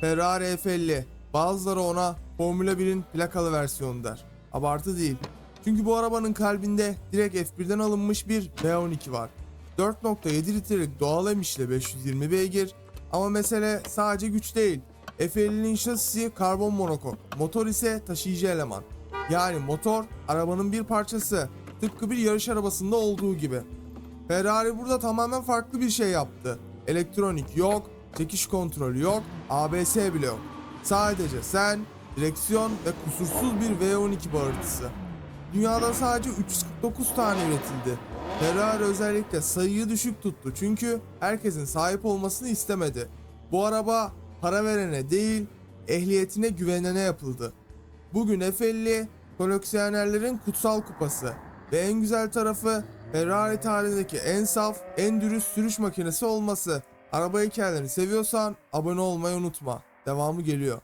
Ferrari F50. Bazıları ona Formula 1'in plakalı versiyonu der. Abartı değil. Çünkü bu arabanın kalbinde direkt F1'den alınmış bir V12 var. 4.7 litrelik doğal emişle 520 beygir ama mesele sadece güç değil. F50'nin şasisi karbon monokok, motor ise taşıyıcı eleman. Yani motor arabanın bir parçası, tıpkı bir yarış arabasında olduğu gibi. Ferrari burada tamamen farklı bir şey yaptı. Elektronik yok, çekiş kontrolü yok, ABS bile yok. Sadece sen, direksiyon ve kusursuz bir V12 bağırtısı. Dünyada sadece 349 tane üretildi. Ferrari özellikle sayıyı düşük tuttu çünkü herkesin sahip olmasını istemedi. Bu araba para verene değil, ehliyetine güvenene yapıldı. Bugün F50 koleksiyonerlerin kutsal kupası ve en güzel tarafı Ferrari tarihindeki en saf, en dürüst sürüş makinesi olması. Araba hikayelerini seviyorsan abone olmayı unutma. Devamı geliyor.